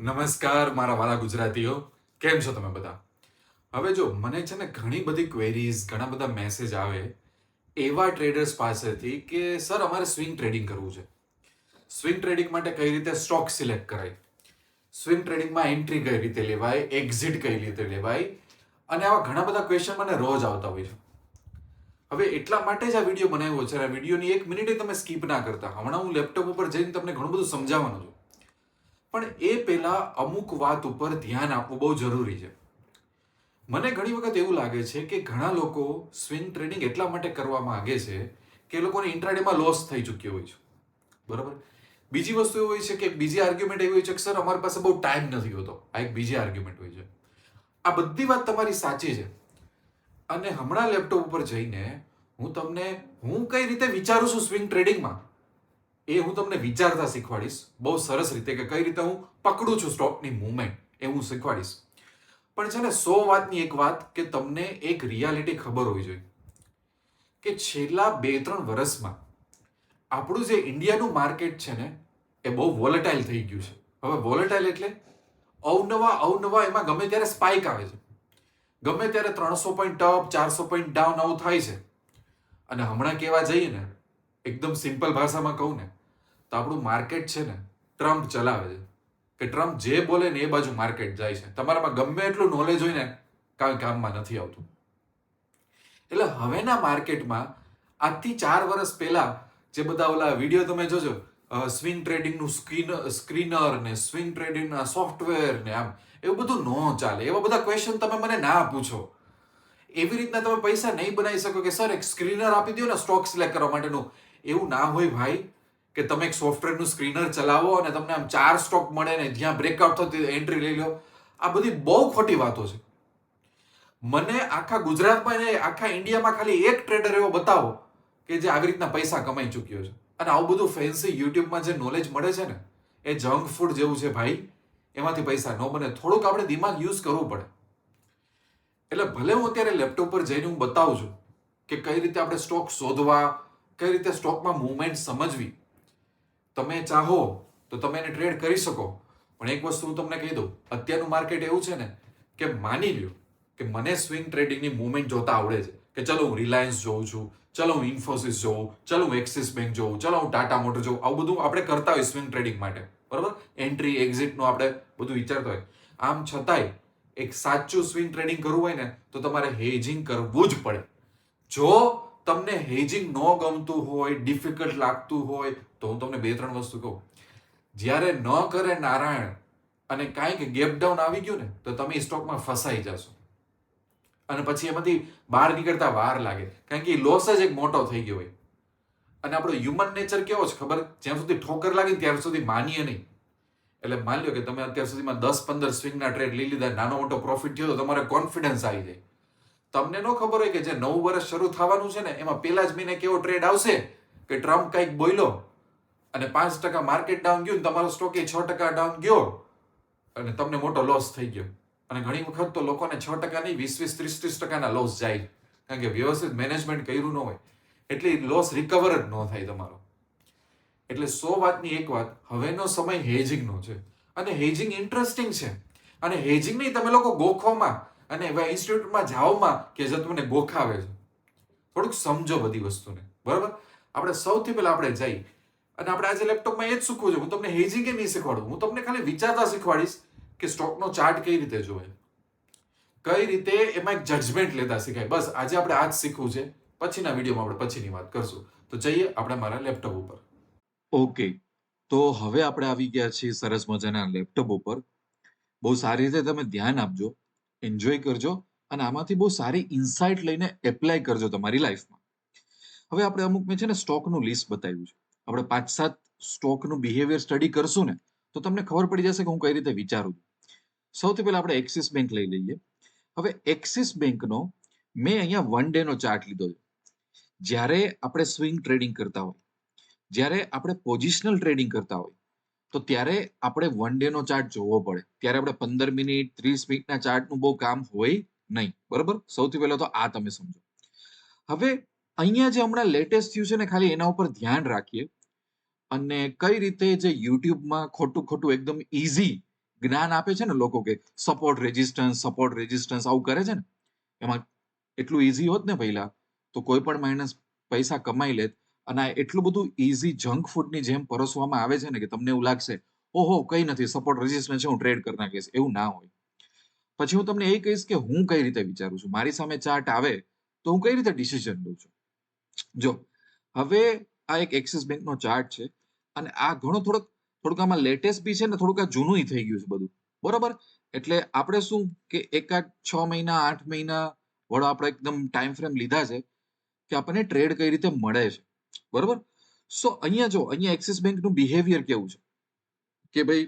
નમસ્કાર, મારા વાલા ગુજરાતીઓ. કેમ છો તમે બધા? હવે જો, મને છે ને ઘણી બધી ક્વેરીઝ ઘણા બધા મેસેજ આવે એવા ટ્રેડર્સ પાસેથી કે, સર, અમારે સ્વિંગ ટ્રેડિંગ કરવું છે. સ્વિંગ ટ્રેડિંગ માટે કઈ રીતે સ્ટોક સિલેક્ટ કરાય? સ્વિંગ ટ્રેડિંગમાં એન્ટ્રી કઈ રીતે લેવાય? એક્ઝિટ કઈ રીતે લેવાય? અને આવા ઘણા બધા ક્વેશ્ચન મને રોજ આવતા હોય છે. હવે એટલા માટે જ આ વીડિયો બનાવ્યો છે. આ વિડીયોની એક મિનિટે તમે સ્કીપ ના કરતા. હમણાં હું લેપટોપ ઉપર જઈને તમને ઘણું બધું સમજાવવાનું છું. પણ એ પહેલાં અમુક વાત ઉપર ધ્યાન આપવું બહુ જરૂરી છે. મને ઘણી વખત એવું લાગે છે કે ઘણા લોકો સ્વિંગ ટ્રેડિંગ એટલા માટે કરવા માગે છે કે એ લોકોને ઇન્ટ્રાડેમાં લોસ થઈ ચૂક્યો હોય છે. બરાબર? બીજી વસ્તુ એવું હોય છે કે બીજી આર્ગ્યુમેન્ટ એવી હોય છે કે, સર, અમારી પાસે બહુ ટાઈમ નથી હોતો. આ એક બીજી આર્ગ્યુમેન્ટ હોય છે. આ બધી વાત તમારી સાચી છે. અને હમણાં લેપટોપ ઉપર જઈને હું તમને, હું કઈ રીતે વિચારું છું સ્વિંગ ટ્રેડિંગમાં? એ હું તમને વિચારતા શીખવાડીશ. બહુ સરસ રીતે કે કઈ રીતે હું પકડું છું સ્ટોકની મૂવમેન્ટ એ હું શીખવાડીશ. પણ છે ને, સો વાતની એક વાત કે તમને એક રિયાલિટી ખબર હોવી જોઈએ કે છેલ્લા બે ત્રણ વર્ષમાં આપણું જે ઇન્ડિયાનું માર્કેટ છે ને, એ બહુ વોલેટાઇલ થઈ ગયું છે. હવે વોલેટાઇલ એટલે અવનવા અવનવા એમાં ગમે ત્યારે સ્પાઇક આવે છે. ગમે ત્યારે ત્રણસો પોઈન્ટ અપ ચારસો પોઈન્ટ ડાઉન આવું થાય છે. અને હમણાં કહેવા જઈએ ને, એકદમ સિમ્પલ ભાષામાં કહું ને તો આપણું માર્કેટ છે ને ટ્રમ્પ ચલાવે છે. કે ટ્રમ્પ જે બોલે ને એ બાજુ માર્કેટ જાય છે. તમારામાં ગમે એટલું નોલેજ હોય ને, કાંઈ કામમાં નથી આવતું. એટલે હવેના માર્કેટમાં આજથી ચાર વર્ષ પહેલા જે બધા ઓલા વીડિયો તમે જોજો સ્વિંગ ટ્રેડિંગનું સ્ક્રીન સ્ક્રીનર ને સ્વિંગ ટ્રેડિંગના સોફ્ટવેર ને આમ, એવું બધું ન ચાલે. એવા બધા ક્વેશ્ચન તમે મને ના પૂછો. એવી રીતના તમે પૈસા નહીં બનાવી શકો કે, સર, એક સ્ક્રીનર આપી દો ને સ્ટોક સિલેક્ટ કરવા માટેનું. એવું ના હોય ભાઈ. કે તમે એક સોફ્ટવેરનું સ્ક્રીનર ચલાવો અને તમને આમ ચાર સ્ટોક મળે ને જ્યાં બ્રેકઆઉટ થતી એન્ટ્રી લઈ લો. આ બધી બહુ ખોટી વાતો છે. મને આખા ગુજરાતમાં ને આખા ઇન્ડિયામાં ખાલી એક ટ્રેડર એવો બતાવો કે જે આવી રીતના પૈસા કમાઈ ચૂક્યો છે. અને આવું બધું ફેન્સી યુટ્યુબમાં જે નોલેજ મળે છે ને, એ જંક ફૂડ જેવું છે ભાઈ, એમાંથી પૈસા ન બને. થોડુંક આપણે દિમાગ યુઝ કરવું પડે. એટલે ભલે હું અત્યારે લેપટોપ પર જઈને હું બતાવું છું કે કઈ રીતે આપણે સ્ટોક શોધવા, કઈ રીતે સ્ટોકમાં મૂવમેન્ટ સમજવી તમે ચાહો તો તમે એને ટ્રેડ કરી શકો. પણ એક વસ્તુ હું તમને કહી દઉં. અત્યારનું માર્કેટ એવું છે ને કે માની લ્યો કે મને સ્વિંગ ટ્રેડિંગની મુવમેન્ટ જોતા આવડે છે. કે ચલો હું રિલાયન્સ જોઉં છું, ચલો હું ઇન્ફોસિસ જોઉં, ચલો હું એક્સિસ બેંક જોઉં, ચલો હું ટાટા મોટર જોઉં. આવું બધું આપણે કરતા હોય સ્વિંગ ટ્રેડિંગ માટે. બરાબર? એન્ટ્રી એક્ઝિટનું આપણે બધું વિચારતા હોય આમ છતાંય એક સાચું સ્વિંગ ટ્રેડિંગ કરવું હોય ને તો તમારે હેજિંગ કરવું જ પડે. જો તમને હેજિંગ ન ગમતું હોય ડિફિકલ્ટ લાગતું હોય, તો હું તમને બે ત્રણ વસ્તુ કહું. જ્યારે ન કરે નારાયણ અને કાંઈક ગેપ ડાઉન આવી ગયું ને, તો તમે સ્ટોકમાં ફસાઈ જશો. અને પછી એમાંથી બહાર નીકળતા વાર લાગે. કારણ કે લોસ જ એક મોટો થઈ ગયો હોય. અને આપણો હ્યુમન નેચર કેવો છે ખબર? જ્યાં સુધી ઠોકર લાગે ને ત્યાર સુધી માનીએ નહીં. એટલે માની લો કે તમે અત્યાર સુધીમાં દસ પંદર સ્વિંગના ટ્રેડ લઈ લીધા, નાનો મોટો પ્રોફિટ થયો તો તમારે કોન્ફિડન્સ આવી જાય. તમને ન ખબર હોય કે જે નવું વર્ષ શરૂ થવાનું છે ને, એમાં પહેલા જ મહિને કેવો ટ્રેડ આવશે? કે ટ્રમ્પ કંઈક બોલ્યો અને પાંચ ટકા માર્કેટ ડાઉન ગયું તમારો સ્ટોક એ છ ટકા ડાઉન ગયો અને તમને મોટો લોસ થઈ ગયો. અને ઘણી વખત તો લોકોને છ ટકા નહીં, વીસ વીસ, ત્રીસ ત્રીસ ટકાના લોસ જાય. કારણ કે વ્યવસ્થિત મેનેજમેન્ટ કર્યું ન હોય. એટલે લોસ રિકવર જ ન થાય તમારો. એટલે સો વાતની એક વાત, હવેનો સમય હેજિંગનો છે. અને હેજિંગ ઇન્ટરેસ્ટિંગ છે. અને હેજિંગ નહીં, તમે લોકો ગોખવામાં અને એવા ઇન્સ્ટિટ્યૂટમાં જાઓમાં કે જે તમને ગોખાવે છે. થોડુંક સમજો બધી વસ્તુને. બરાબર? આપણે સૌથી પહેલા આપણે જઈ અને આપણે આજે લેપટોપમાં એ જ શીખવું છે. હું તમને હેજિંગ નહીં શીખવાડું? હું તમને ખાલી વિચારતા શીખવાડીશ કે સ્ટોકનો ચાર્ટ કઈ રીતે જોવે કઈ રીતે એમાં એક જજમેન્ટ લેતા શીખાય. બસ, આજે આપણે આ જ શીખવું છે. પછીના વિડીયોમાં આપણે પછીની વાત કરશું. તો જઈએ આપણે મારા લેપટોપ ઉપર. ઓકે. તો હવે આપણે આવી ગયા છીએ સરસ મજાના લેપટોપ ઉપર. બહુ સારી રીતે તમે ધ્યાન આપજો. એન્જોય કરજો અને આમાંથી બહુ સારી ઇન્સાઇટ લઈને એપ્લાય કરજો તમારી લાઈફમાં હવે આપણે અમુક મેં છે ને સ્ટોકનું લિસ્ટ બતાવ્યું છે. આપણે પાંચ સાત સ્ટોકનું બિહેવિયર સ્ટડી કરશું ને, તો તમને ખબર પડી જશે કે હું કઈ રીતે વિચારું છું. સૌથી પહેલા આપણે એક્સિસ બેંક લઈ લઈએ. હવે એક્સિસ બેંકનો મેં અહીંયા વન ડે નો ચાર્ટ લીધો છે. જ્યારે આપણે સ્વિંગ ટ્રેડિંગ કરતા હોય, જ્યારે આપણે પોઝિશનલ ટ્રેડિંગ કરતા હોય તો ત્યારે આપણે વન ડે નો ચાર્ટ જોવો પડે. ત્યારે આપણે પંદર મિનિટ, ત્રીસ મિનિટના ચાર્ટનું બહુ કામ હોય નહીં. બરોબર? સૌથી પહેલા તો આ તમે સમજો. હવે અહીંયા જે હમણાં લેટેસ્ટ થયું છે ને, ખાલી એના ઉપર ધ્યાન રાખીએ. અને કઈ રીતે જે યુટ્યુબમાં ખોટું ખોટું એકદમ ઇઝી જ્ઞાન આપે છે ને લોકો કે સપોર્ટ રેઝિસ્ટન્સ સપોર્ટ રેઝિસ્ટન્સ આવું કરે છે ને. એમાં એટલું ઈઝી હોત ને પહેલા, તો કોઈ પણ માણસ પૈસા કમાઈ લેત અને એટલું બધું ઇઝી જંક ફૂડની જેમ પરોસવામાં આવે છે ને કે તમને એવું લાગશે, ઓહો, કંઈ નથી સપોર્ટ રેઝિસ્ટન્સ છે, હું ટ્રેડ કરી નાખીશ. એવું ના હોય. પછી હું તમને એ કહીશ કે હું કઈ રીતે વિચારું છું? મારી સામે ચાર્ટ આવે તો હું કઈ રીતે ડિસિઝન લઉં છું? જો, હવે આ એક એક્સિસ બેંકનો ચાર્ટ છે અને આ ઘણો થોડોક, થોડુંક આમાં લેટેસ્ટ બી છે ને થોડુંક આ જૂનું થઈ ગયું છે બધું. બરોબર? એટલે આપણે શું કે એકાદ છ મહિના, આઠ મહિના વડો આપણે એકદમ ટાઈમ ફ્રેમ લીધા છે કે આપણને ટ્રેડ કઈ રીતે મળે છે? બરોબર? સો અહીંયા જો, અહીંયા એક્સિસ બેંકનું બિહેવિયર કેવું છે? કે ભાઈ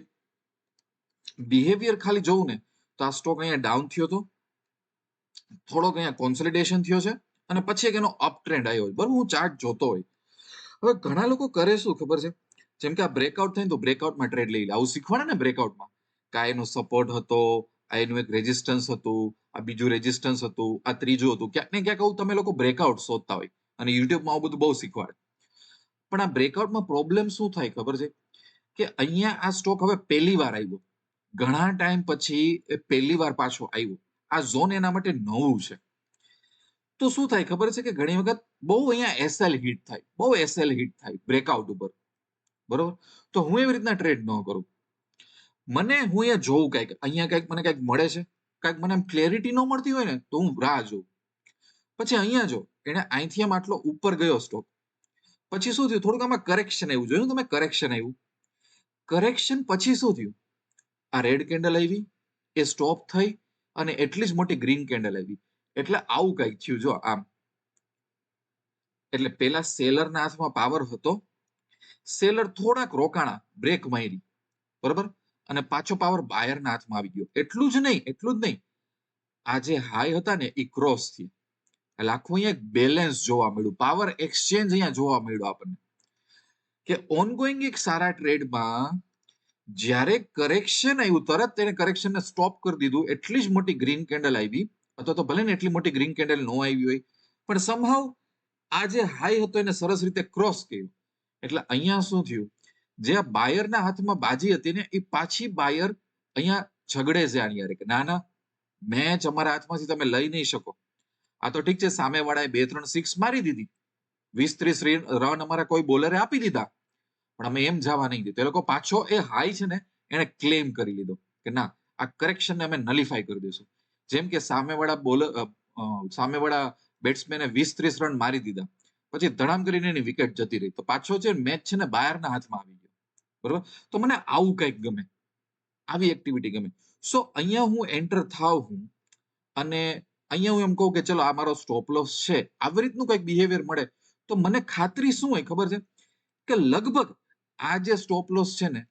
બિહેવિયર ખાલી જોવું ને, તો આ સ્ટોક અહીંયા ડાઉન થયો હતો થોડોક અહીંયા કોન્સોલિડેશન થયો છે, અને પછી એક એનો અપ ટ્રેન્ડ આવ્યો હોય બરોબર, હું ચાર્ટ જોતો હોય. હવે ઘણા લોકો કરે શું ખબર છે? જેમ કે આ બ્રેકઆઉટ થાય તો બ્રેકઆઉટમાં ટ્રેડ લઈ લે. આવું શીખવાડે ને બ્રેકઆઉટમાં કે એનો સપોર્ટ હતો, આ એનું એક રેઝિસ્ટન્સ હતું, આ બીજું રેઝિસ્ટન્સ હતું, આ ત્રીજું હતું. ક્યાંક ને ક્યાંક આવું તમે લોકો બ્રેકઆઉટ શોધતા હોય. અને યુટ્યુબમાં આવું બધું બહુ શીખવાડે. પણ આ બ્રેકઆઉટમાં પ્રોબ્લેમ શું થાય ખબર છે? કે અહીંયા આ સ્ટોક હવે પહેલી વાર આવ્યો. ઘણા ટાઈમ પછી એ પહેલી વાર પાછો આવ્યો. આ ઝોન એના માટે નવું છે. તો શું થાય ખબર છે કે ઘણી વખત બહુ અહીંયા એસએલ હિટ થાય. બહુ એસએલ હિટ થાય બ્રેકઆઉટ ઉપર. બરોબર? તો હું એવી રીતના ટ્રેડ ન કરું. મને હું અહીંયા જોઉં કંઈક. અહીંયા કંઈક મને કંઈક મળે છે? કંઈક મને એમ ક્લેરિટી ન મળતી હોય ને, તો હું રાહ જોઉં. પછી અહીંયા જો એને અહીંથી આમ આટલો ઉપર ગયો સ્ટોક પછી શું થયું? થોડુંક આમાં કરેક્શન આવ્યું. જોયું તમે કરેક્શન આવ્યું? કરેક્શન પછી શું થયું? આ રેડ કેન્ડલ આવી, એ સ્ટોપ થઈ અને એટલી જ મોટી ગ્રીન કેન્ડલ આવી. એટલે આવું કંઈક થયું. જો આમ. એટલે પેલા સેલરના હાથમાં પાવર હતો. સેલર થોડાક રોકાણા બ્રેક મારી. બરોબર? અને પાછો પાવર બાયરના હાથમાં આવી ગયો. એટલું જ નહીં, એટલું જ નહીં. આ જે હાઈ હતા ને, એ ક્રોસથી એટલે આખું અહીંયા એક બેલેન્સ જોવા મળ્યું. પાવર એક્સચેન્જ અહીંયા જોવા મળ્યું આપણને. કે ઓનગોઈંગ એક સારા ટ્રેડમાં જ્યારે કરેક્શન આવ્યું, તરત તેને કરેક્શનને સ્ટોપ કરી દીધું, એટલી જ મોટી ગ્રીન કેન્ડલ આવી, અથવા તો ભલે ને એટલી મોટી ગ્રીન કેન્ડલ નો આવી હોય, પણ સમહાવ આ જે હાઈ હતો એને સરસ રીતે ક્રોસ કર્યું. એટલે અહીંયા શું થયું? જે આ બાયરના હાથમાં બાજી હતી ને, એ પાછી બાયર અહીંયા ઝઘડે છે આની યારે કે ના ના મેચ અમારા હાથમાંથી તમે લઈ નહીં શકો. આ તો ઠીક છે, સામેવાળાએ બે ત્રણ સિક્સ મારી દીધી. વીસ ત્રીસ રન અમારા કોઈ બોલરે આપી દીધા. પણ અમે એમ જવા નહીં દીધું. એ લોકો પાછો એ હાઈ છે ને એને ક્લેમ કરી લીધો કે ના, આ કરેક્શનને અમે નલિફાઈ કરી દઈશું. જેમ કે સામેવાળા બોલર સામેવાળા બેટ્સમેને વીસ ત્રીસ રન મારી દીધા. પછી ધડામ કરીને એની વિકેટ જતી રહી. તો પાછો છે મેચ છે ને બાયરના હાથમાં આવી ગયો. બરોબર? તો મને આવું કંઈક ગમે. આવી એક્ટિવિટી ગમે. સો અહીંયા હું એન્ટર થાવ હું અને અહીંયા હું એમ કહું કે ચલો આ મારો સ્ટોપ લોસ છે. આવી રીતનું કંઈક બિહેવિયર મળે. તો મને ખાતરી શું હોય ખબર છે? કે લગભગ આ જે સ્ટોપ લોસ છે ને,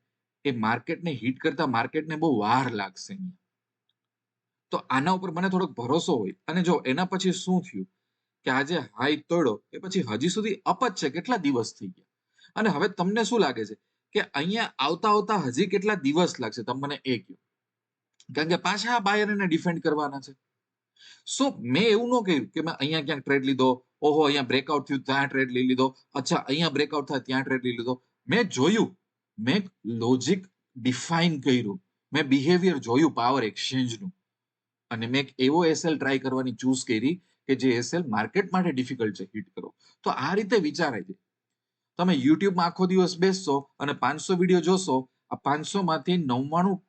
એ માર્કેટને હિટ કરતા માર્કેટને બહુ વાર લાગશે તો આના ઉપર મને થોડોક ભરોસો હોય. અને જો એના પછી શું થયું? કે આજે હાઈ તોડો એ પછી હજી સુધી અપ જ છે, કેટલા દિવસ થઈ ગયા? અને હવે તમને શું લાગે છે? કે અહીંયા આવતા આવતા હજી કેટલા દિવસ લાગશે? તમને મને એ કહો. કારણ કે પાછા આ બાયર એને ડિફેન્ડ કરવાના છે. સો મેં એવું ન કહ્યું કે મેં અહીંયા ક્યાંક ટ્રેડ લીધો. ઓહો, અહીંયા બ્રેકઆઉટ થયું, ત્યાં ટ્રેડ લઈ લીધો. અચ્છા, અહીંયા બ્રેકઆઉટ થાય, ત્યાં ટ્રેડ લઈ લીધો. મેં જોયું, મેં લોજિક ડિફાઇન કર્યું. મેં બિહેવિયર જોયું પાવર એક્સચેન્જનું અને મેં એક એવો એસએલ ટ્રાય કરવાની ચૂઝ કરી કે જે એસએલ માર્કેટ માટે ડિફિકલ્ટ છે હિટ કરો. તો આ રીતે વિચારાય છે. તમે યુટ્યુબમાં આખો દિવસ બેસશો અને પાંચસો વીડિયો જોશો, આ પાંચસો માંથી નવ્વાણું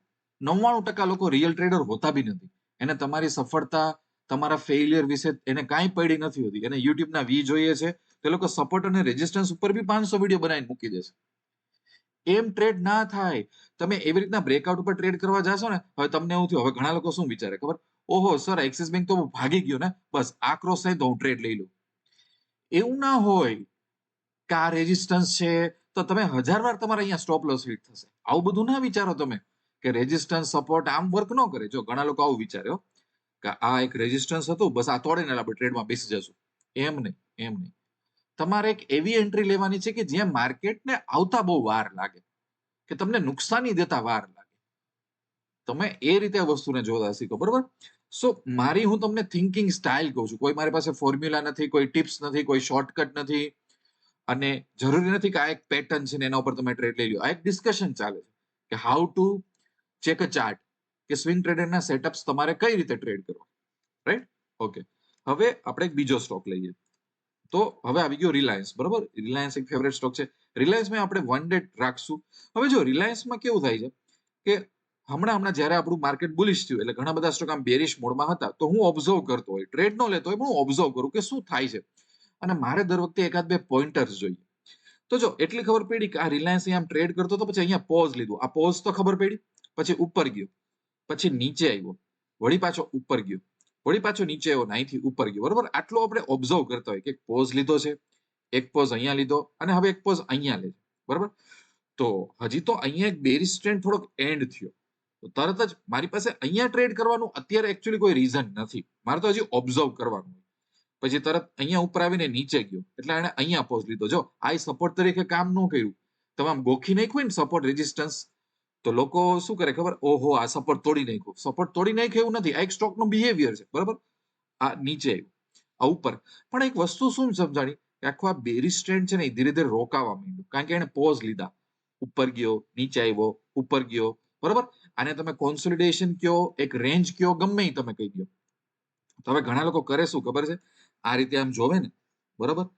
નવ્વાણું ટકા લોકો રિયલ ટ્રેડર હોતા બી નથી. એને તમારી સફળતા, તમારા ફેલિયર વિશે એને કાંઈ પડી નથી હોતી. એને યુટ્યુબના વી જોઈએ છે. તે લોકો સપોર્ટ અને રેઝિસ્ટન્સ ઉપર બી પાંચસો વીડિયો બનાવીને મૂકી દેશે એમ ટ્રેડ ના થાય. તમે એવી રીતના બ્રેકઆઉટ ઉપર ટ્રેડ કરવા જશો ને, હવે તમને એવું થયું. હવે ઘણા લોકો શું વિચારે? ખબર? ઓહો સર એક્સિસ બેંક તો ભાગી ગયો ને. બસ આ ક્રોસ થાય તો હું ટ્રેડ લઈ લઉં. એવું ના હોય કે રેઝિસ્ટન્સ છે. તો તમે હજાર વાર તમારે અહીંયા સ્ટોપ લોસ હિટ થશે. આવું બધું ના વિચારો તમે. કે રેઝિસ્ટન્સ સપોર્ટ આમ વર્ક ન કરે. જો ઘણા લોકો આવું વિચાર્યો કે આ એક રેઝિસ્ટન્સ હતું, બસ આ તોડીને આપણે ટ્રેડમાં બેસી જશું. એમ નહીં એમ નહીં. તમારે એક એવી એન્ટ્રી લેવાની છે કે જ્યાં માર્કેટને આવતા બહુ વાર લાગે, કે તમને નુકસાની દેતા વાર લાગે. તમે એ રીતે વસ્તુને જોતા શીખો બરોબર સો મારી હું તમને થિંકિંગ સ્ટાઇલ કહું છું. કોઈ મારી પાસે ફોર્મ્યુલા નથી, કોઈ ટિપ્સ નથી, કોઈ શોર્ટકટ નથી. અને જરૂરી નથી કે આ એક પેટર્ન છે ને એના ઉપર તમે ટ્રેડ લઈ લો આ એક ડિસ્કશન ચાલે છે કે how to check a chart કે સ્વિંગ ટ્રેડરના સેટઅપ્સ તમારે કઈ રીતે ટ્રેડ કરવા? રાઈટ ઓકે હવે આપણે એક બીજો સ્ટોક લઈએ. તો હવે આવી ગયો રિલાયન્સ. બરોબર? રિલાયન્સ એક ફેવરેટ સ્ટોક છે. રિલાયન્સમાં આપણે વન ડે રાખશું. હવે જો રિલાયન્સમાં કેવું થાય છે કે હમણાં હમણાં જ્યારે આપણું માર્કેટ બુલિશ થયું, એટલે ઘણા બધા સ્ટોક આમ બેરિશ મોડમાં હતા, તો હું ઓબ્ઝર્વ કરતો હોય. ટ્રેડ નો લેતો હોય, પણ હું ઓબ્ઝર્વ કરું કે શું થાય છે. અને મારે દર વખતે એકાદ બે પોઈન્ટર્સ જોઈએ. તો જો, એટલી ખબર પડી કે આ રિલાયન્સ આમ ટ્રેડ કરતો તો પછી અહીંયા પોઝ લીધું. આ પોઝ તો ખબર પડી? પછી ઉપર ગયો. પછી નીચે આવ્યો. વળી પાછો ઉપર ગયો. વળી પાછો નીચે આવ્યો ને અહીંથી ઉપર ગયો. બરોબર? આટલો આપણે ઓબ્ઝર્વ કરતા હોય કે પોઝ લીધો છે, એક પોઝ અહીંયા લીધો અને હવે એક પોઝ અહીંયા લે બરોબર? તો હજી તો અહીંયા એક બેરિસ ટ્રેન્ડ થોડોક એન્ડ થયો. તો તરત જ મારી પાસે અહીંયા ટ્રેડ કરવાનું અત્યારે એકચ્યુઅલી કોઈ રીઝન નથી. મારે તો હજી ઓબ્ઝર્વ કરવાનું પછી તરત અહીંયા ઉપર આવીને નીચે ગયો. એટલે એને અહીંયા પોઝ લીધો. જો આ સપોર્ટ તરીકે કામ ન કર્યું. તમામ ગોખી નાખ્યું ને સપોર્ટ રેઝિસ્ટન્સ તો લોકો શું કરે ખબર? ઓહો, આ સપોર્ટ તોડી નાખ્યો. સપોર્ટ તોડી નાખ્યો એવું નથી. આ એક સ્ટોકનું બિહેવિયર છે, બરાબર? આ નીચે આવ્યું આ ઉપર. પણ એક વસ્તુ શું સમજાણી? કે આખો આ બેરી સ્ટ્રેન્ડ છે ને એ ધીરે ધીરે રોકાવા માંડ્યું. કારણ કે એને પોઝ લીધા. ઉપર ગયો, નીચે આવ્યો, ઉપર ગયો, બરાબર? આને તમે કોન્સોલિડેશન કયો, એક રેન્જ કયો, ગમે તમે કહી દો. તો હવે ઘણા લોકો કરે શું ખબર છે? આ રીતે આમ જોવે ને, બરાબર?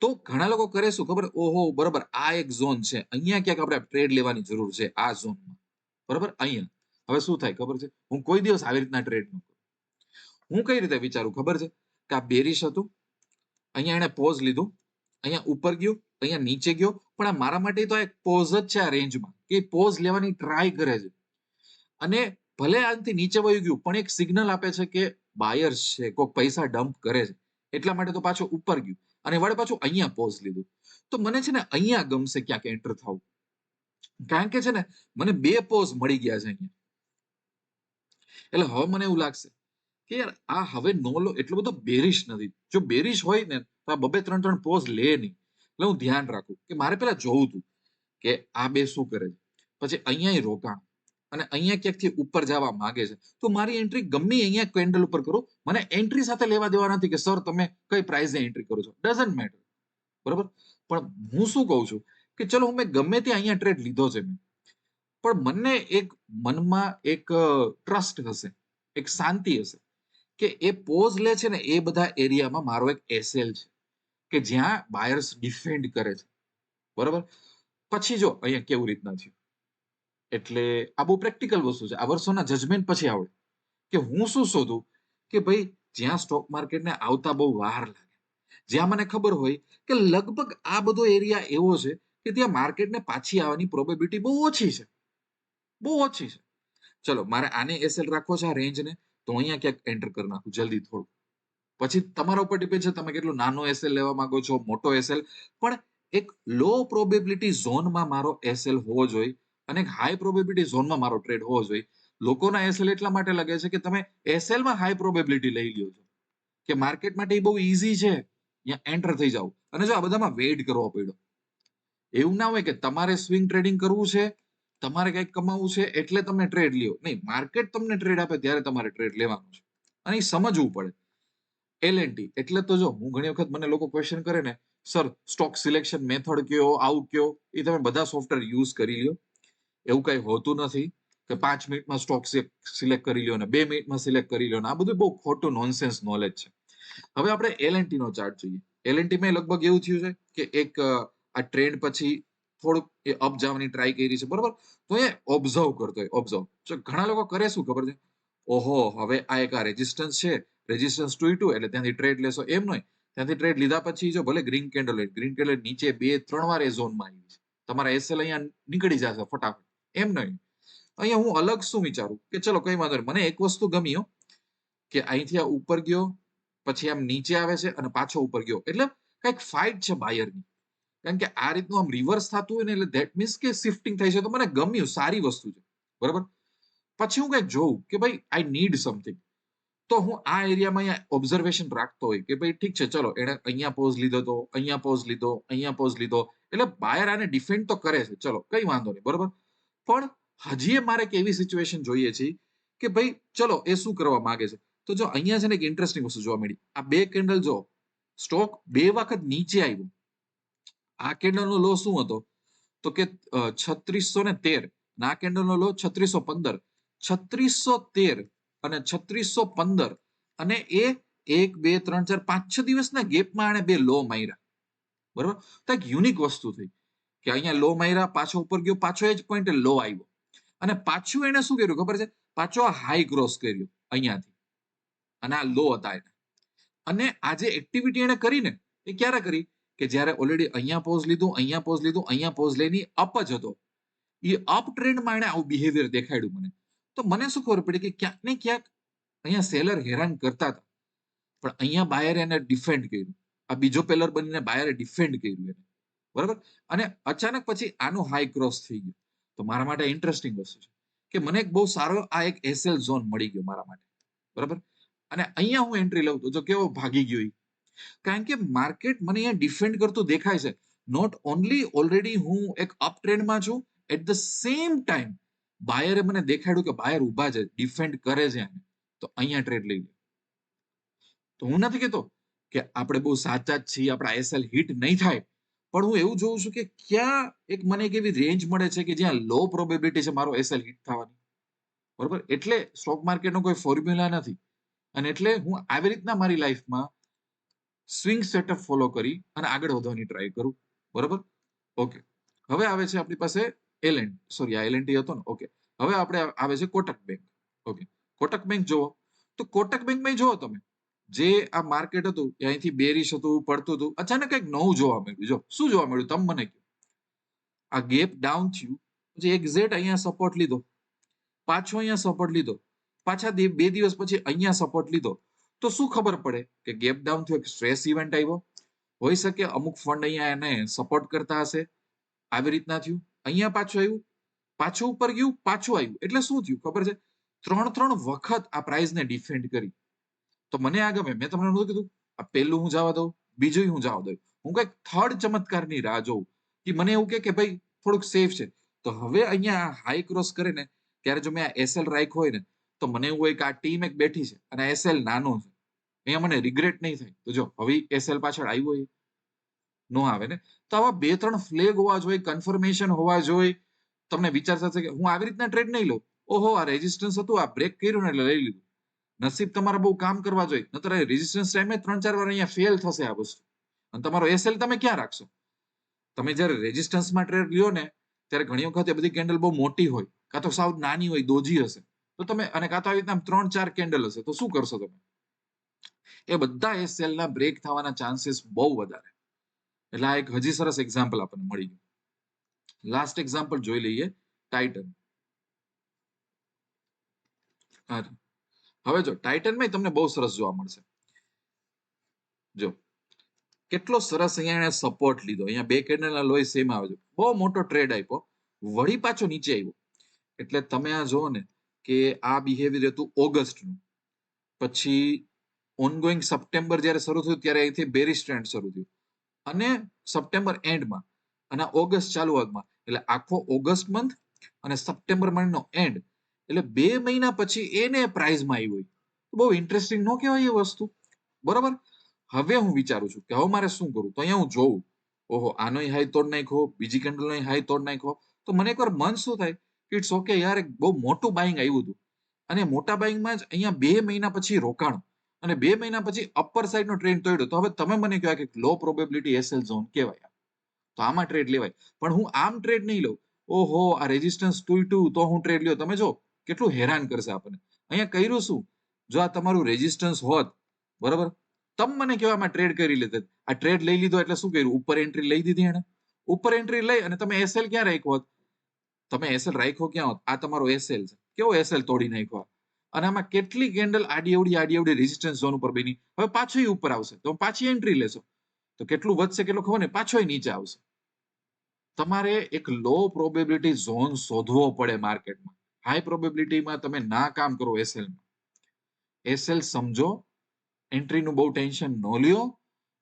તો ઘણા લોકો કરે શું ખબર? ઓહો, બરાબર, આ એક ઝોન છે. અહીંયા ક્યાંક આપણે ટ્રેડ લેવાની જરૂર છે, આ ઝોનમાં. બરાબર? અહીંયા. હવે શું થાય ખબર છે? હું કોઈ દિવસ આવી રીતના ટ્રેડ ન હું કઈ રીતે વિચારું ખબર છે? કે આ બેરિશ હતું, અહીંયા એને પોઝ લીધું, અહીંયા ઉપર ગયું, અહીંયા નીચે ગયો, પણ આ મારા માટે તો એક પોઝ જ છે આ રેન્જમાં, કે પોઝ લેવાની ટ્રાય કરે છે. અને ભલે આનાથી નીચે વયું ગયું, પણ એક સિગ્નલ આપે છે કે બાયર્સ છે કોઈ પૈસા ડમ્પ કરે છે. એટલા માટે તો પાછો ઉપર ગયું. અને વળે પાછું અહીંયા પોઝ લીધું. તો મને છે ને અહીંયા ગમશે ક્યાંક એન્ટર થવું. કારણ કે છે ને, મને બે પોઝ મળી ગયા છે અહીંયા. એટલે હવે મને એવું લાગશે કે યાર, આ હવે નોલો એટલો બધો બેરિશ નથી. જો બેરિશ હોય ને, તો આ બબે ત્રણ ત્રણ પોઝ લે નહીં. એટલે હું ધ્યાન રાખું કે મારે પેલા જોવું હતું કે આ બે શું કરે છે. પછી અહીંયા રોકાણ. અને અહીંયા ક્યાંકથી ઉપર જવા માંગે છે. તો મારી એન્ટ્રી ગમે અહીંયા કેન્ડલ ઉપર કરો. મને એન્ટ્રી સાથે લેવા દેવા નથી કે સર તમે કઈ પ્રાઇઝની એન્ટ્રી કરો છો? ડઝન્ટ મેટર બરોબર? પણ હું શું કહું છું કે, ચલો મેં ગમે ત્યાં અહીંયા ટ્રેડ લીધો છે મેં. પણ મને એક મનમાં એક ટ્રસ્ટ હશે. એક શાંતિ હશે કે એ પોઝ લે છે ને, એ બધા એરિયામાં મારો એક એસએલ છે. કે જ્યાં બાયર્સ ડિફેન્ડ કરે છે. બરોબર? પછી જો, અહીંયા કેવું રીતના થયું? એટલે આ બહુ પ્રેક્ટિકલ વસ્તુ છે. આ વર્ષોના જજમેન્ટ પછી આવડે. કે હું શું શોધું? કે ભાઈ, જ્યાં સ્ટોક માર્કેટને આવતા બહુ વાર લાગે. જ્યાં મને ખબર હોય કે લગભગ આ બધો એરિયા એવો છે કે ત્યાં માર્કેટને પાછી આવવાની પ્રોબેબિલિટી બહુ ઓછી છે. બહુ ઓછી છે. ચલો, મારે આને એસએલ રાખવો છે આ રેન્જને તો અહીંયા ક્યાંક એન્ટર કરી નાખું, જલ્દી થોડું. પછી તમારા ઉપર ડિપેન્ડ છે તમે કેટલો નાનો એસએલ લેવા માંગો છો, મોટો એસએલ પણ એક લો પ્રોબેબિલિટી ઝોનમાં મારો એસએલ હોવો જોઈએ. અને હાઈ પ્રોબેબિલિટી ઝોનમાં મારો ટ્રેડ હોવો જોઈએ. લોકોના એસએલ એટલા માટે લાગે છે કે તમે એસએલમાં હાઈ પ્રોબેબિલિટી લઈ લ્યો છો. કે માર્કેટ માટે એ બહુ ઇઝી છે. ત્યાં એન્ટર થઈ જાવ અને જો આ બધામાં વેઇટ કરવો પડ્યો. એવું ના હોય કે તમારે સ્વિંગ ટ્રેડિંગ કરવું છે, તમારે કંઈક કમાવવું છે, એટલે તમે ટ્રેડ લ્યો. નહીં માર્કેટ તમને ટ્રેડ આપે ત્યારે તમારે ટ્રેડ લેવાનું છે. અને એ સમજવું પડે. એલએનટી એટલે તો જો હું ઘણી વખત મને લોકો ક્વેશ્ચન કરે ને સર સ્ટોક સિલેક્શન મેથડ કયો, આવું કયો? એ તમે બધા સોફ્ટવેર યુઝ કરી લ્યો. એવું કઈ હોતું નથી કે પાંચ મિનિટમાં સ્ટોક સિલેક્ટ કરી લ્યો ને બે મિનિટમાં સિલેક્ટ કરી લ્યો ને આ બધું બહુ ખોટું નોનસેન્સ નોલેજ છે. હવે આપણે એલએનટી નો ચાર્ટ જોઈએ. એલએનટી માં લગભગ એવું થયું છે કે એક આ ટ્રેન્ડ પછી થોડુંક એ અપ જવાની ટ્રાય કરી છે, બરોબર? તો એ ઓબ્ઝર્વ કરતો હોય ઓબ્ઝર્વ ઘણા લોકો કરે શું ખબર છે? ઓહો, હવે આ એક આ રેઝિસ્ટન્સ છે રેઝિસ્ટન્સ ટુ એટલે ત્યાંથી ટ્રેડ લેશો, એમ નહીં. ત્યાંથી ટ્રેડ લીધા પછી જો ભલે ગ્રીન કેન્ડલ હોય ગ્રીન કેન્ડલ નીચે બે, ત્રણ વાર એ ઝોનમાં આવી છે. તમારા એસએલ અહીંયા નીકળી જશે ફટાફટ. એમ નહીં. અહીંયા હું અલગ શું વિચારું? કે ચલો કઈ વાંધો નહીં. મને એક વસ્તુ ગમી હો, કે અહીંથી આ ઉપર ગયો, પછી આમ નીચે આવે છે અને પાછો ઉપર ગયો. એટલે કંઈક ફાઇટ છે બાયરની. કારણ કે આ રીતનું આમ રિવર્સ થતું હોય ને એટલે ધેટ મીન્સ કે શિફ્ટિંગ થાય છે. તો મને ગમ્યું, સારી વસ્તુ છે. બરાબર? પછી હું કંઈક જોઉં કે ભાઈ આઈ નીડ સમથિંગ તો હું આ એરિયામાં અહીંયા ઓબ્ઝર્વેશન રાખતો હોય કે ભાઈ, ઠીક છે, ચલો એને અહીંયા પોઝ લીધો તો, અહીંયા પોઝ લીધો, અહીંયા પોઝ લીધો. એટલે બાયર આને ડિફેન્ડ તો કરે છે. ચલો, કઈ વાંધો નહીં. બરોબર? પણ હજી મારે એક એવી સિચ્યુએશન જોઈએ છે કે ભાઈ ચલો એ શું કરવા માંગે છે? તો જો અહીંયા છે ને એક ઇન્ટરેસ્ટિંગ વસ્તુ જોવા મળી. આ બે કેન્ડલ જો સ્ટોક બે વખત નીચે આવ્યો. આ કેન્ડલનો લો શું હતો? તો કે છત્રીસો ને તેર. ના કેન્ડલનો લો છત્રીસો પંદર. છત્રીસો તેર અને છત્રીસો પંદર અને એ એક, બે, ત્રણ, ચાર, પાંચ, છ દિવસના ગેપમાં આણે બે લો માર્યા. બરોબર? તો એક યુનિક વસ્તુ થઈ. કે અહીંયા લો માર્યા, પાછો ઉપર ગયો, પાછો એ જ પોઈન્ટે લો આવ્યો. અને પાછું એને શું કર્યું ખબર છે? પાછો હાઈ ક્રોસ કર્યો અહીંયાથી. અને આ લો હતા એને. અને આ જે એક્ટિવિટી એને કરીને એ ક્યારે કરી? કે જ્યારે ઓલરેડી અહીંયા પોઝ લીધું, અહીંયા પોઝ લીધું, અહીંયા પોઝ લઈને અપ જ હતો. એ અપ ટ્રેન્ડમાં એને આવું બિહેવિયર દેખાડ્યું મને. તો મને શું ખબર પડી કે ક્યાંક ને ક્યાંક અહીંયા સેલર હેરાન કરતા હતા. પણ અહીંયા બાયરે એને ડિફેન્ડ કર્યું. આ બીજો પેલર બનીને બાયરે ડિફેન્ડ કર્યું એને. બરાબર? અને અચાનક પછી આનું હાઈ ક્રોસ થઈ ગયું. તો મારા માટે ઇન્ટરેસ્ટિંગ વસ્તુ છે કે મને એક બહુ સારો આ એક એસએલ ઝોન મળી ગયો મારા માટે. બરાબર? અને અહીંયા હું એન્ટ્રી લઉં તો કેવો ભાગી ગયો કારણ કે માર્કેટ મને અહીંયા ડિફેન્ડ કરતું દેખાય છે. નોટ ઓનલી ઓલરેડી હું એક અપ ટ્રેન્ડમાં છું એટ ધ સેમ ટાઈમ બાયરે મને દેખાડ્યું કે બાયર ઊભા છે ડિફેન્ડ કરે છે એને તો અહીંયા ટ્રેડ લઈ લે. તો હું નથી કહેતો કે આપણે બહુ સાચા જ છીએ, આપણા એસએલ હિટ નહીં થાય. પણ હું એવું જોઉં છું કે ક્યાં એક મને એક એવી રેન્જ મળે છે કે જ્યાં લો પ્રોબેબિલિટી છે મારો એસએલ હિટ થવાની. બરોબર? એટલે સ્ટોક માર્કેટનો કોઈ ફોર્મ્યુલા નથી. અને એટલે હું આવી રીતના મારી લાઈફમાં સ્વિંગ સેટઅપ ફોલો કરી અને આગળ વધવાની ટ્રાય કરું. બરોબર? ઓકે હવે આવે છે આપણી પાસે એલએન સોરી આ એલએનટી હતો ને. ઓકે હવે આપણે આવે છે Kotak bank okay Kotak bank જુઓ તો કોટક બેંકમાં જુઓ તમે. જે આ માર્કેટ હતું એ અહીંથી બેરીશ હતું, પડતું હતું, અચાનક કંઈક નવું જોવા મળ્યું. જો, શું જોવા મળ્યું? તમે મને કહો. આ ગેપ ડાઉન થયું, પછી એક્ઝેક્ટ અહીંયા સપોર્ટ લીધો. પાછો અહીંયા સપોર્ટ લીધો. પાછા બે દિવસ પછી અહીંયા સપોર્ટ લીધો. તો શું ખબર પડે કે ગેપ ડાઉન થયો એક સ્ટ્રેસ ઇવેન્ટ આવ્યો? હોઈ શકે અમુક ફંડ અહીંયા એને સપોર્ટ કરતા હશે. આવી રીતના થયું. અહીંયા પાછું આવ્યું, પાછું ઉપર ગયું, પાછું આવ્યું. એટલે શું થયું? ખબર છે? ત્રણ ત્રણ વખત આ પ્રાઇઝને ડિફેન્ડ કરી. તો મને આ ગમે. મેં તમને નહોતું કીધું, આ પહેલું હું જવા દઉં બીજું હું જવા દઉં. હું કંઈક થર્ડ ચમત્કારની રાહ જોઉં કે મને એવું કે ભાઈ, થોડુંક સેફ છે. તો હવે અહીંયા હાઈ ક્રોસ કરે ને, ત્યારે જો મેં આ એસએલ રાખ્યો હોય ને, તો મને એવું હોય કે આ ટીમ એક બેઠી છે અને એસએલ નાનો છે. અહીંયા મને રિગ્રેટ નહીં થાય. તો જો, હવે એસએલ પાછળ આવ્યો હોય, નો આવે ને. તો આવા બે ત્રણ ફ્લેગ હોવા જોઈએ કન્ફર્મેશન હોવા જોઈએ. તમને વિચાર થશે કે હું આવી રીતના ટ્રેડ નહીં લઉં. ઓહો, આ રેઝિસ્ટન્સ હતું, આ બ્રેક કર્યું ને એટલે લઈ લીધું. નસીબ તમારે બહુ કામ કરવા જોઈએ. નતર રેઝિસ્ટન્સ ટાઈમે ત્રણ ચાર વાર અહીંયા ફેલ થશે આ વસ્તુ. અને તમારો એસએલ તમે ક્યાં રાખશો? તમે જ્યારે રેઝિસ્ટન્સમાં ટ્રેડ લ્યો ને, ત્યારે ઘણી વખત એ બધી કેન્ડલ બહુ મોટી હોય, કાં તો સાવ નાની હોય, દોજી હશે. તો તમે, અને કાં તો આવી રીતના ત્રણ ચાર કેન્ડલ હશે, તો શું કરશો તમે? એ બધા એસએલ ના બ્રેક થવાના ચાન્સીસ બહુ વધારે. એટલે આ એક હજી સરસ એક્ઝામ્પલ આપણને મળી ગયું. લાસ્ટ એક્ઝામ્પલ જોઈ લઈએ ટાઇટન હા હવે જો ટાઇટનમાં તમને બહુ સરસ જોવા મળશે. જો, કેટલો સરસ અહીંયા એને સપોર્ટ લીધો. અહીંયા બે કેન્ડલના લોહી સેમ આવે છે. બહુ મોટો ટ્રેડ આપ્યો. વળી પાછો નીચે આવ્યો. એટલે તમે આ જુઓ ને કે આ બિહેવિયર હતું ઓગસ્ટનું. પછી ઓનગોઈંગ સપ્ટેમ્બર જ્યારે શરૂ થયું, ત્યારે અહીંથી બેરિશ ટ્રેન્ડ શરૂ થયું. અને સપ્ટેમ્બર એન્ડમાં અને ઓગસ્ટ ચાલુ આગમાં. એટલે આખો ઓગસ્ટ મંથ અને સપ્ટેમ્બર મહિનાનો એન્ડ એટલે બે મહિના પછી એને પ્રાઇઝમાં આવી હોય. બહુ ઇન્ટરેસ્ટિંગ ન કહેવાય એ વસ્તુ. બરોબર? હવે હું વિચારું છું કે હવે મારે શું કરું? તો અહીંયા હું જોઉં. ઓહો, આનો હાઈ તોડ નાખ્યો, બીજી કેન્ડલનો હાઈ તોડ નાખ્યો. તો મને એકવાર મન શું થાય? કે ઇટ્સ ઓકે યાર, એક બહુ મોટું બાઇંગ આવ્યું હતું. અને મોટા બાઇંગમાં જ અહીંયા બે મહિના પછી રોકાણ. અને બે મહિના પછી અપર સાઈડનો ટ્રેન્ડ તોડ્યો. તો હવે તમે મને કહો કે લો પ્રોબેબિલિટી એસએલ ઝોન કહેવાય તો આમાં ટ્રેડ લેવાય. પણ હું આમ ટ્રેડ નહીં લઉં. ઓહો, આ રેઝિસ્ટન્સ તૂટ્યું તો હું ટ્રેડ લ્યો. તમે જો કેટલું હેરાન કરશે આપણને? અહીંયા કર્યું શું? જો આ તમારું રેઝિસ્ટન્સ હોત, બરાબર? તમ મને કહેવામાં ટ્રેડ કરી લેતે. આ ટ્રેડ લઈ લીધો એટલે શું કર્યું? ઉપર એન્ટ્રી લઈ દીધી એને ઉપર એન્ટ્રી લઈ અને તમે એસએલ ક્યાં હોત? તમે એસએલ રાખ્યો ક્યાં હોત? આ તમારો એસએલ છે. કેવો એસએલ તોડી નાખ્યો? અને આમાં કેટલી કેન્ડલ આડી અવડી આડી અવડી રેઝિસ્ટન્સ ઝોન ઉપર બની? હવે પાછું ઉપર આવશે. તો પાછી એન્ટ્રી લેશો. તો કેટલું વધશે કેટલું ખબર ને પાછો નીચે આવશે. તમારે એક લો પ્રોબેબિલિટી ઝોન શોધવો પડે માર્કેટમાં હાઈ પ્રોબેબિલિટીમાં તમે ના કામ કરો એસએલમાં એસએલ સમજો એન્ટ્રીનું બહુ ટેન્શન ન લ્યો.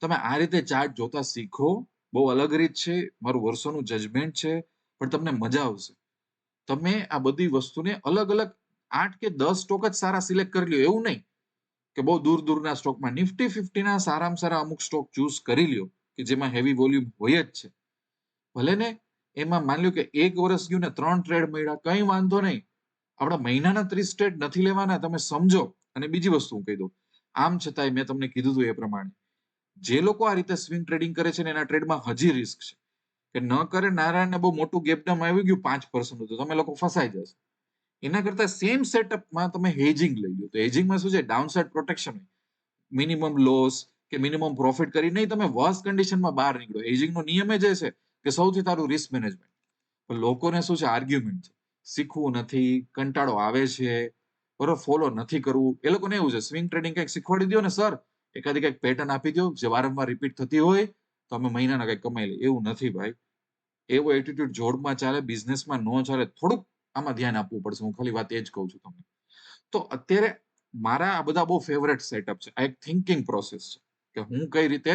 તમે આ રીતે ચાર્ટ જોતા શીખો. બહુ અલગ રીત છે, મારું વર્ષોનું જજમેન્ટ છે, પણ તમને મજા આવશે. તમે આ બધી વસ્તુને અલગ અલગ આઠ કે દસ સ્ટોક જ સારા સિલેક્ટ કરી લ્યો. એવું નહીં કે બહુ દૂર દૂરના સ્ટોકમાં નિફ્ટી ફિફ્ટીના સારામાં સારા અમુક સ્ટોક ચૂઝ કરી લ્યો, કે જેમાં હેવી વોલ્યુમ હોય જ છે. ભલે ને એમાં માની લ્યો કે એક વર્ષ ગયું ને ત્રણ ટ્રેડ મળ્યા, કંઈ વાંધો નહીં. આપણા મહિનાના ત્રીસ સ્ટેટ નથી લેવાના, તમે સમજો. અને બીજી વસ્તુ હું કહી દઉં. આમ છતાંય મેં તમને કીધું હતું એ પ્રમાણે, જે લોકો આ રીતે સ્વિંગ ટ્રેડિંગ કરે છે ને એના ટ્રેડમાં હજી રિસ્ક છે. કે ન કરે નારાયણને બહુ મોટું ગેપડામ આવી ગયું પાંચ પર્સન્ટ તમે લોકો ફસાઈ જશો. એના કરતા સેમ સેટઅપમાં તમે હેજિંગ લઈ લો. તો હેજિંગમાં શું છે? Down side protection minimum loss કે મિનિમમ પ્રોફિટ કરી નહીં, તમે વર્સ કન્ડિશનમાં બહાર નીકળો. હેજિંગનો નિયમ જ છે કે સૌથી તારું રિસ્ક મેનેજમેન્ટ પણ લોકોને શું છે? આર્ગ્યુમેન્ટ છે. શીખવું નથી, કંટાળો આવે છે, બરોબર ફોલો નથી કરવું. એ લોકોને એવું છે સ્વિંગ ટ્રેડિંગ કંઈક શીખવાડી દો ને સર એકાદી કંઈક પેટર્ન આપી દો, જે વારંવાર રિપીટ થતી હોય, તો અમે મહિનાના કંઈક કમાઈ લઈએ. એવું નથી ભાઈ. એવો એટીટ્યુડ જોડમાં ચાલે બિઝનેસમાં ન ચાલે, થોડુંક આમાં ધ્યાન આપવું પડશે. હું ખાલી વાત એ જ કહું છું તમને. તો અત્યારે મારા આ બધા બહુ ફેવરેટ સેટઅપ છે. આ એક થિંકિંગ પ્રોસેસ છે. કે હું કઈ રીતે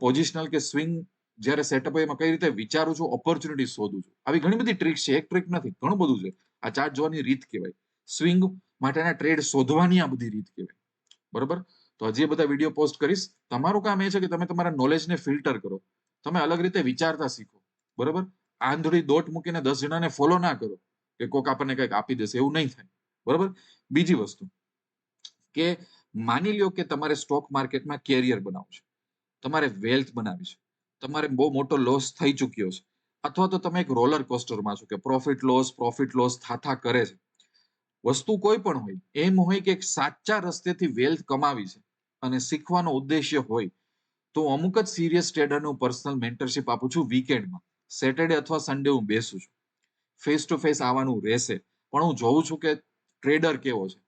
પોઝિશનલ કે સ્વિંગ જ્યારે સેટઅપ એમાં કઈ રીતે વિચારું છું ઓપોર્ચ્યુનિટી શોધું છું. આવી ઘણી બધી ટ્રીક છે, એક ટ્રીક નથી, ઘણું બધું છે. આ ચાર્ટ જોવાની રીત કહેવાય. સ્વિંગ માટેના ટ્રેડ શોધવાની આ બધી રીત કહેવાય. બરોબર? તો હજી બધા વીડિયો પોસ્ટ કરીશ. તમારું કામ એ છે કે તમે તમારા નોલેજને ફિલ્ટર કરો. તમે અલગ રીતે વિચારતા શીખો. બરોબર? આંધળી દોટ મૂકીને દસ જણાને ફોલો ના કરો. કે કોક આપણને કંઈક આપી દેશે, એવું નહીં થાય. બરોબર? બીજી વસ્તુ કે માની લ્યો કે તમારે સ્ટોક માર્કેટમાં કેરિયર બનાવવું છે. તમારે વેલ્થ બનાવી છે. તમારે બહુ મોટો લોસ થઈ ચૂક્યો છે. અથવા તો તમે એક રોલર કોસ્ટરમાં છો કે પ્રોફિટ લોસ પ્રોફિટ લોસ થાથા કરે છે. વસ્તુ કોઈ પણ હોય, એમ હોય કે એક સાચા રસ્તેથી વેલ્થ કમાવી છે અને શીખવાનો ઉદ્દેશ્ય હોય, તો અમુક જ સિરિયસ ટ્રેડરનું પર્સનલ મેન્ટરશિપ આપું છું વીકેન્ડમાં સેટરડે અથવા સન્ડે હું બેસું છું. ફેસ ટુ ફેસ આવવાનું રહેશે. પણ હું જોઉં છું કે ટ્રેડર કેવો છે.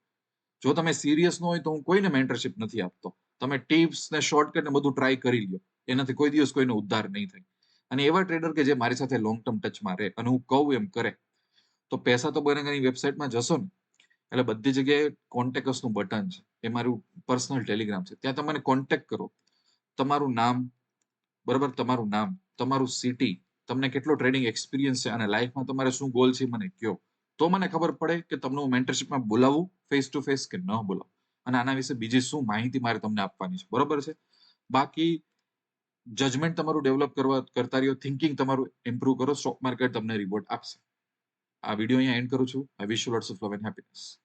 જો તમે સિરિયસ ન હોય તો હું કોઈને મેન્ટરશિપ નથી આપતો. તમે ટિપ્સ ને શોર્ટકટ ને બધું ટ્રાય કરી લ્યો. એનાથી કોઈ દિવસ કોઈનો ઉદ્ધાર નહીં થાય. અને એવા ટ્રેડર કે જે મારી સાથે લોંગ ટર્મ ટચમાં રહે અને હું કહું એમ કરે, તો પૈસા તો બને વેબસાઇટમાં જશો ને, એટલે બધી જગ્યાએ કોન્ટેક્ટસનું બટન છે. એ મારું પર્સનલ ટેલિગ્રામ છે. ત્યાં તમે કોન્ટેક્ટ કરો. તમારું નામ, બરાબર, તમારું નામ, તમારું સિટી તમને કેટલો ટ્રેડિંગ એક્સપિરિયન્સ છે અને લાઈફમાં તમારે શું ગોલ છે મને કયો. તો મને ખબર પડે કે તમને હું મેન્ટરશિપમાં બોલાવું ફેસ ટુ ફેસ કે ન બોલાવું. અને આના વિશે બીજી શું માહિતી મારે તમને આપવાની છે. બરોબર છે? બાકી જજમેન્ટ તમારું ડેવલપ કરવા, કરતા રહ્યો. થિંકિંગ તમારું ઇમ્પ્રુવ કરો. સ્ટોક માર્કેટ તમને રિવોર્ડ આપશે. આ વીડિયો અહીંયા એન્ડ કરું છું. I wish you lots of love and happiness